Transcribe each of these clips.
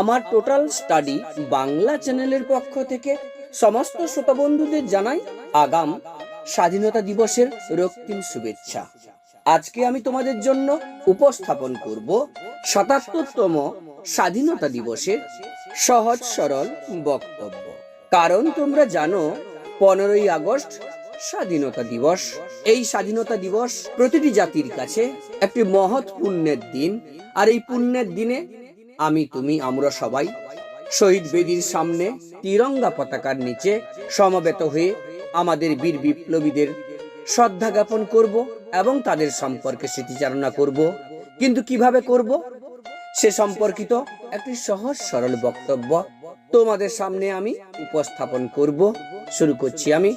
আমার total study Bangla চ্যানেলের পক্ষ থেকে সমস্ত শ্রোতা বন্ধুদের জানাই আগাম স্বাধীনতা দিবসের রক্তিম শুভেচ্ছা। আজকে আমি তোমাদের জন্য উপস্থাপন করব সাতাত্তরতম স্বাধীনতা দিবসের সহজ সরল বক্তব্য। কারণ তোমরা জানো, পনেরোই আগস্ট স্বাধীনতা দিবস। এই স্বাধীনতা দিবস প্রতিটি জাতির কাছে একটি মহৎ পুণ্যের দিন। আর এই পুণ্যের দিনে আমি, তুমি, আমরা সবাই শহীদ বেদির সামনে তিরঙ্গা পতাকার নিচে সমবেত হয়ে আমাদের বীর বিপ্লবীদের শ্রদ্ধা জ্ঞাপন করব এবং তাদের সম্পর্কে স্মৃতিচারণা করব। কিন্তু কীভাবে করব? সে সম্পর্কিত একটি সহজ সরল বক্তব্য তোমাদের সামনে আমি উপস্থাপন করব। শুরু করছি আমি।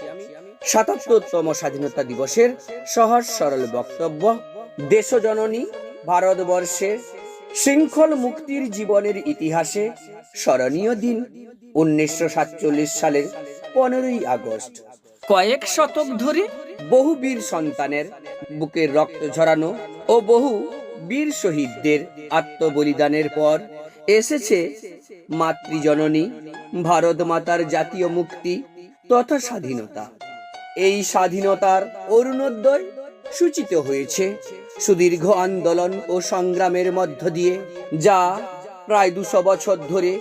সাতাত্তরতম স্বাধীনতা দিবসের সহজ সরল বক্তব্য, দেশজননী ভারতবর্ষের শৃঙ্খল মুক্তির জীবনের ইতিহাসে স্মরণীয় দিন উনিশশো সাতচল্লিশ সালের পনেরোই আগস্ট। কয়েক শতক ধরে বহু বীর সন্তানের বুকের রক্ত ঝরানো ও বহু বীর শহীদদের আত্মবলিদানের পর এসেছে মাতৃজননী, ভারত মাতার জাতীয় মুক্তি তথা স্বাধীনতা। এই স্বাধীনতার অরুণোদয় সূচিত হয়েছে সুদীর্ঘ আন্দোলন ও সংগ্রামের মধ্য দিয়ে যা প্রায় দুশো বছর ধরে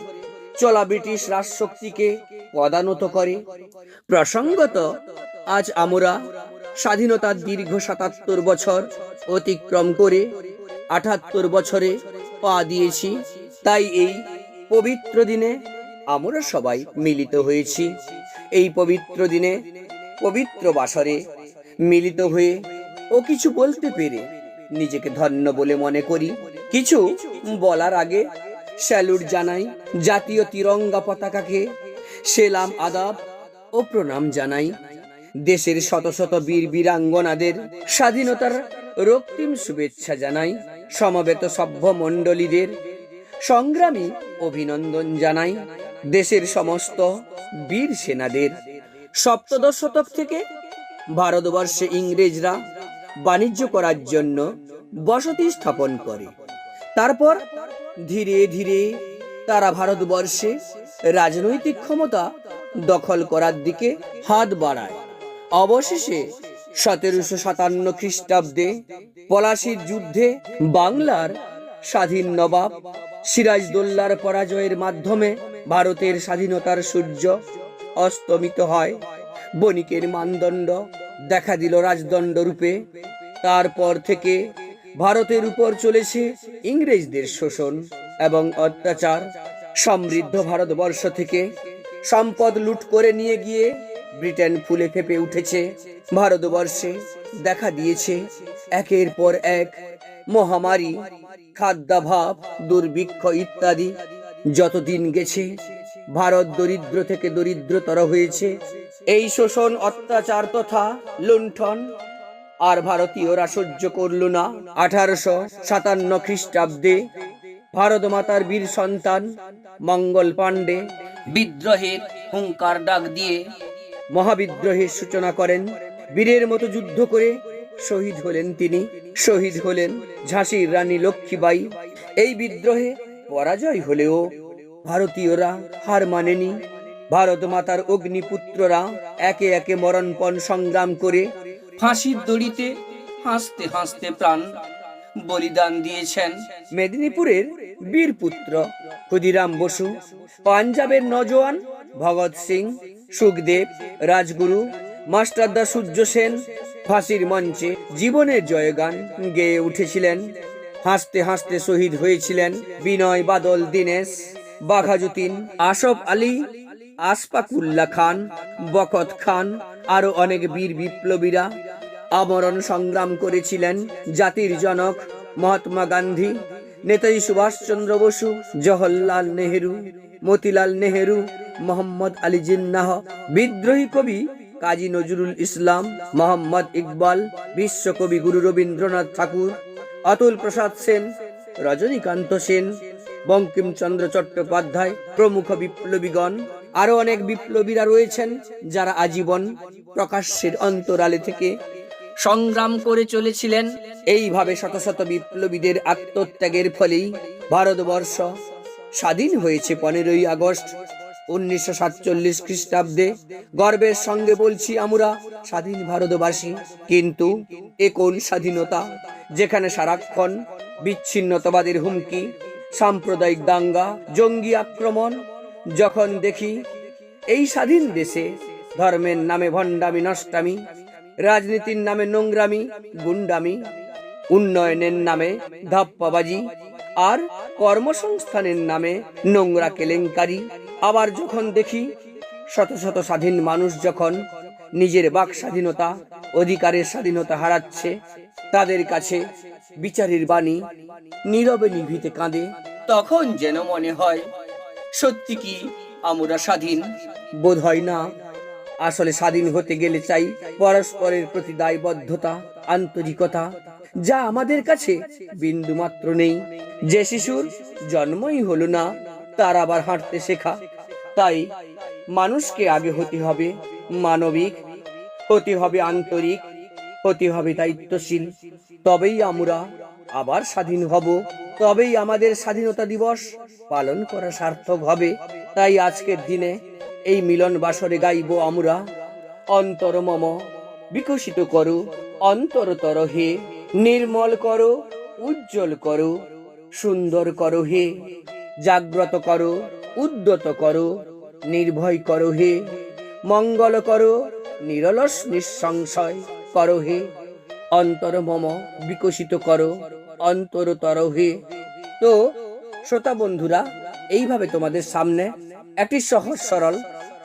চলা ব্রিটিশ রাজশক্তিকে পদানত করে। প্রসঙ্গত, আজ আমরা স্বাধীনতার দীর্ঘ সাতাত্তর বছর অতিক্রম করে আটাত্তর বছরে পা দিয়েছি। তাই এই পবিত্র দিনে আমরা সবাই মিলিত হয়েছি। এই পবিত্র দিনে পবিত্র বাসরে মিলিত হয়ে ও কিছু বলতে পেরে নিজেকে ধন্য বলে মনে করি। কিছু বলার আগে স্যালুট জানাই জাতীয় তিরঙ্গা পতাকাকে। সেলাম, আদাব ও প্রণাম জানাই। দেশের শত শত বীর বীরাঙ্গনাদের স্বাধীনতার রক্তিম শুভেচ্ছা জানাই। সমবেত সভ্য মণ্ডলীদের সংগ্রামী অভিনন্দন জানাই। দেশের সমস্ত বীর সেনাদের। সপ্তদশ শতক থেকে ভারতবর্ষে ইংরেজরা বাণিজ্য করার জন্য বসতি স্থাপন করে। তারপর ধীরে ধীরে তারা ভারতবর্ষে রাজনৈতিক ক্ষমতা দখল করার দিকে হাত বাড়ায়। অবশেষে সতেরোশো সাতান্ন খ্রিস্টাব্দে পলাশির যুদ্ধে বাংলার স্বাধীন নবাব সিরাজদোল্লার পরাজয়ের মাধ্যমে ভারতের স্বাধীনতার সূর্য অস্তমিত হয়। বণিকের মানদণ্ড দেখা দিল রাজদণ্ড রূপে। তারপর থেকে ভারতের উপর চলেছে ইংরেজদের শোষণ এবং অত্যাচার। সমৃদ্ধ ভারতবর্ষ থেকে সম্পদ লুট করে নিয়ে গিয়ে ব্রিটেন ফুলে ফেপে উঠেছে। ভারতবর্ষে দেখা দিয়েছে একের পর এক মহামারী, খাদ্যাভাব, দুর্ভিক্ষ ইত্যাদি। যতদিন গেছে, ভারত দরিদ্র থেকে দরিদ্রতর হয়েছে। এই শোষণ অত্যাচার তথা লুণ্ঠন, আর ভারতীয়রা সহ্য করল না। আঠারোশো সাতান্ন খ্রিস্টাব্দে ভারত মাতার বীর সন্তান মঙ্গল পাণ্ডে বিদ্রোহের হুঙ্কার ডাক দিয়ে মহাবিদ্রোহের সূচনা করেন। বীরের মতো যুদ্ধ করে শহীদ হলেন তিনি। শহীদ হলেন ঝাঁসির রানী লক্ষ্মীবাই এই বিদ্রোহে পরাজয় হলেও ভারতীয়রা হার মানেনি। ভারত মাতার অগ্নিপুত্ররা একে একে মরণপণ সংগ্রাম করে ফাঁসির দড়িতে হাসতে হাসতে প্রাণ বলিদান দিয়েছেন। মেদিনীপুরের বীরপুত্র ক্ষুদিরাম বসু পাঞ্জাবের নজওয়ান ভগৎ সিং সুখদেব রাজগুরু মাস্টারদা সূর্য সেন ফাঁসির মঞ্চে জীবনের জয়গান গেয়ে উঠেছিলেন। হাসতে হাসতে শহীদ হয়েছিলেন বিনয় বাদল দীনেশ বাঘাযতীন আশফ আলী আশফাকুল্লা খান বকত খান, আরও অনেক বীর বিপ্লবীরা আমরণ সংগ্রাম করেছিলেন জাতির জনক মহাত্মা গান্ধী, নেতাজি সুভাষচন্দ্র বসু, জওহরলাল নেহেরু, মতিলাল নেহেরু, মোহাম্মদ আলী জিন্নাহ, বিদ্রোহী কবি কাজী নজরুল ইসলাম, মোহাম্মদ ইকবাল, বিশ্বকবি গুরু রবীন্দ্রনাথ ঠাকুর, অতুল প্রসাদ সেন, রজনীকান্ত সেন, বঙ্কিমচন্দ্র চট্টোপাধ্যায় প্রমুখ বিপ্লবীগণ আরও অনেক বিপ্লবীরা রয়েছেন যারা আজীবন প্রকাশ্যের অন্তরালে থেকে সংগ্রাম করে চলেছিলেন। এইভাবে শত শত বিপ্লবীদের আত্মত্যাগের ফলেই ভারতবর্ষ স্বাধীন হয়েছে পনেরোই আগস্ট উনিশশো সাতচল্লিশ খ্রিস্টাব্দে। গর্বের সঙ্গে বলছি আমরা, স্বাধীন ভারতবাসী। কিন্তু এ কোন স্বাধীনতা? যেখানে সারাক্ষণ বিচ্ছিন্নতাবাদের হুমকি, সাম্প্রদায়িক দাঙ্গা, জঙ্গি আক্রমণ যখন দেখি এই স্বাধীন দেশে ধর্মের নামে ভণ্ডামি, নষ্টামি, রাজনীতির নামে নোংরামি, গুন্ডামি, উন্নয়নের নামে ধাপ্পাবাজি আর কর্মসংস্থানের নামে নোংরা কেলেঙ্কারি, আবার যখন দেখি শত শত স্বাধীন মানুষ যখন নিজের বাক স্বাধীনতা, অধিকারের স্বাধীনতা হারাচ্ছে, তাদের কাছে বিচারের বাণী নীরবে নিভিতে কাঁদে, তখন যেন মনে হয় সত্যি কি আমরা স্বাধীন? বোধ হয় না। আসলে স্বাধীন হতে গেলে চাই পরস্পরের প্রতি দায়বদ্ধতা, আন্তরিকতা, যা আমাদের কাছে বিন্দু মাত্র নেই। যে শিশুর জন্মই হলো না, তার আবার হাঁটতে শেখা। তাই মানুষকে আগে হতে হবে মানবিক, হতে হবে আন্তরিক হতে হবে দায়িত্বশীল। তবেই আমরা আবার স্বাধীন হব। তবেই আমাদের স্বাধীনতা দিবস পালন করা সার্থক হবে। তাই আজকের দিনে এই মিলন বাসরে গাইব আমরা। অন্তর মম, বিকশিত করো। অন্তরতর হে, নির্মল করো, উজ্জ্বল করো। সুন্দর করো হে, জাগ্রত করো, উদ্যত করো। নির্ভয় করো হে, মঙ্গল করো, নিরলস নিঃসংশয়। করো হে অন্তর মম বিকশিত করো অন্তরতর হে তো, শ্রোতা বন্ধুরা, এইভাবে তোমাদের সামনে একটি সহজ সরল,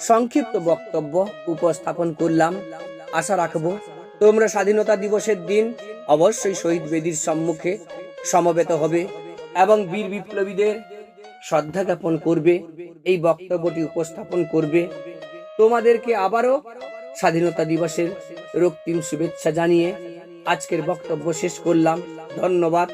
সংক্ষিপ্ত বক্তব্য উপস্থাপন করলাম। আশা রাখব তোমরা স্বাধীনতা দিবসের দিন অবশ্যই শহীদ বেদির সম্মুখে সমবেত হবে এবং বীর বিপ্লবীদের শ্রদ্ধা জ্ঞাপন করবে, এই বক্তব্যটি উপস্থাপন করবে। তোমাদেরকে আবারও স্বাধীনতা দিবসের রক্তিম শুভেচ্ছা জানিয়ে আজকের বক্তব্য শেষ করলাম। ধন্যবাদ।